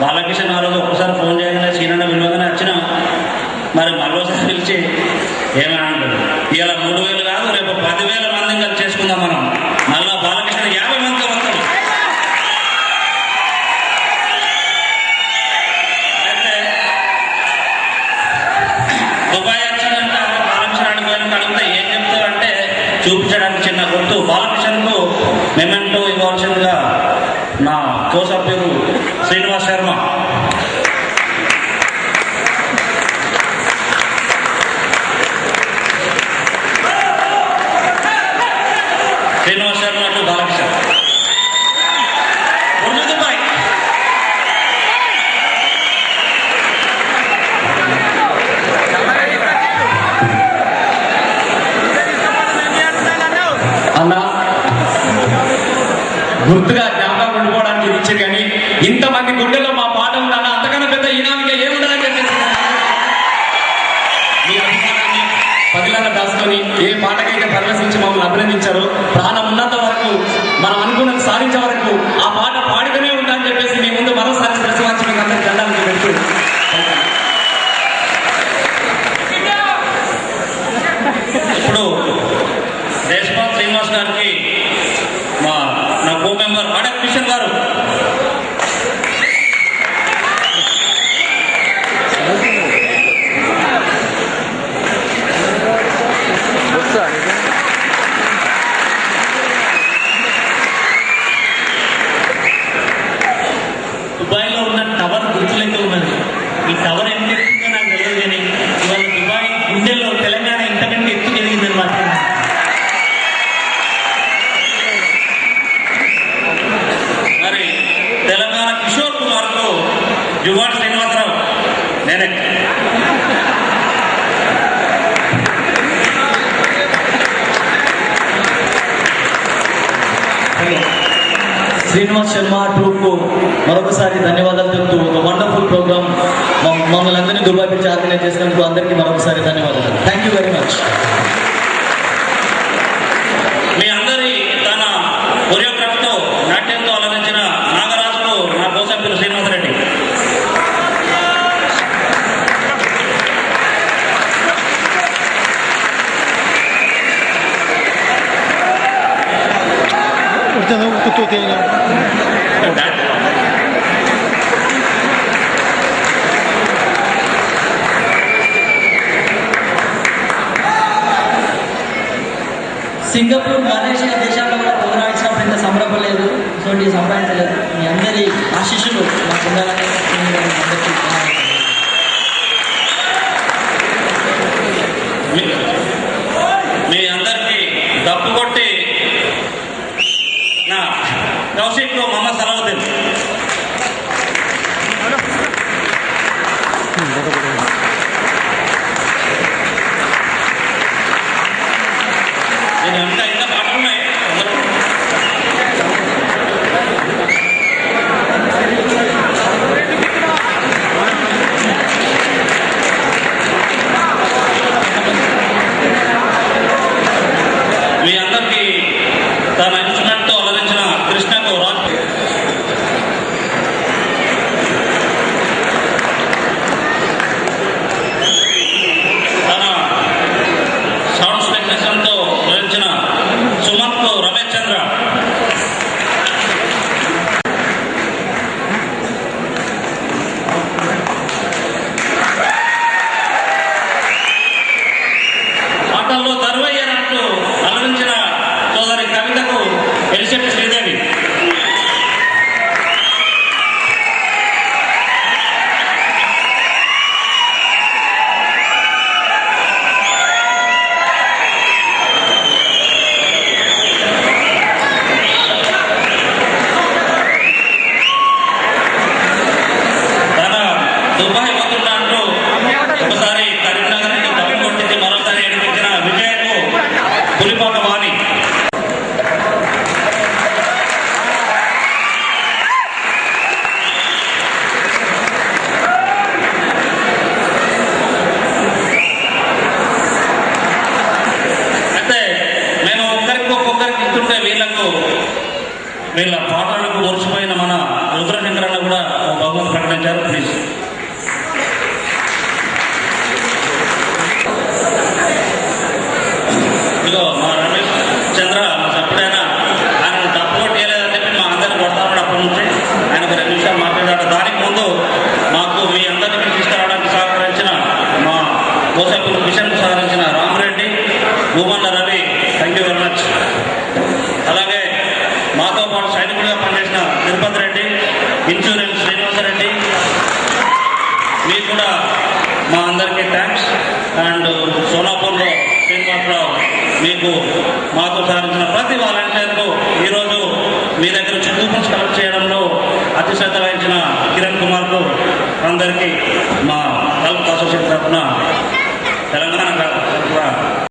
బాలకృష్ణ ఆ రోజు ఒక్కసారి ఫోన్ చేయగానే సీనన్న విలువగానే వచ్చినా మరి మరోసారి పిలిచి ఏమైనా అంటారు? ఇలా మూడు వేలు కాదు రేపు పదివేల మంది కలిసి చేసుకుందాం మనం. మళ్ళా బాలకృష్ణ యాభై మందితో వస్తాం అయితే దుబాయ్ వచ్చిందంటే బాలకృష్ణ అడిగిపోయిన అడిగితే ఏం చెప్తారంటే అంటే చూపించడానికి చిన్న గుర్తు. బాల మెమెంటో ఇవ్వాల్సిందిగా నా కో సభ్యులు శ్రీనివాస్ శర్మ శ్రీనివాస్ శర్మ టు బాలకృష్ణ బుర్జు దుబాయ్ అన్న గుర్తుగా జ్ఞాపకం ఉండిపోవడానికి ఇచ్చారు కానీ ఇంతమంది గుండెల్లో మా పాట ఉందన్న అంతకన్నా పెద్ద ఈనామిగా ఏముండాలని చెప్పేసి. దాసుకొని దాచుకొని ఏ పాటకైతే ప్రదర్శించి మమ్మల్ని అభినందించారో ప్రాణం ఉన్నంత వరకు మనం అనుకున్నది సాధించే వరకు ఆ పాట పాడుతూనే ఉందని చెప్పేసి మీ ముందు మరోసారి ప్రశ్నించి మీకు అందరికి జువాడ్ శ్రీనివాసరావు నేనే. శ్రీనివాస్ శర్మ ట్రూప్ మరొకసారి ధన్యవాదాలు చెప్తూ ఒక వండర్ఫుల్ ప్రోగ్రామ్ మమ్మల్ని అందరినీ దుబాయ్ నుంచి చేసినందుకు అందరికీ మరొకసారి ధన్యవాదాలు. Thank you very much Ainda não, que estou a. Verdade. Singapore ఒక్కరికి ఓర్చిపోయిన మన రుద్రనింద కూడా బహుమతి ప్రకటించారు. ప్లీజ్ ఇదిగో మా రమేష్ చంద్ర ఎప్పుడైనా ఆయన డబ్బు చేయలేదని చెప్పి మా అందరిని కొడతాడు అప్పటి నుంచి ఆయనకు రెండు నిమిషాలు మాట్లాడారు. దానికి ముందు మాకు మీ అందరినీ తీసుకురావడానికి సహకరించిన మా కోసపు మిషన్ సహకరించిన Ramareddy Bhumanna Ravi thank you very much అలాగే మాతో పాటు సైనికుడిగా పనిచేసిన తిరుపతి రెడ్డి ఇన్సూరెన్స్ శ్రీనివాసరెడ్డి మీకు కూడా మా అందరికీ థ్యాంక్స్ అండ్ సోనాపూర్లో శ్రీనివాసరావు మీకు మాతో సాధించిన ప్రతి వాలంటీర్కు ఈరోజు మీ దగ్గర నుంచి కూపన్స్ కలెక్ట్ చేయడంలో అతి శ్రద్ధ వహించిన కిరణ్ కుమార్కు అందరికీ మా హెల్త్ అసోసియేషన్ తరఫున తెలంగాణ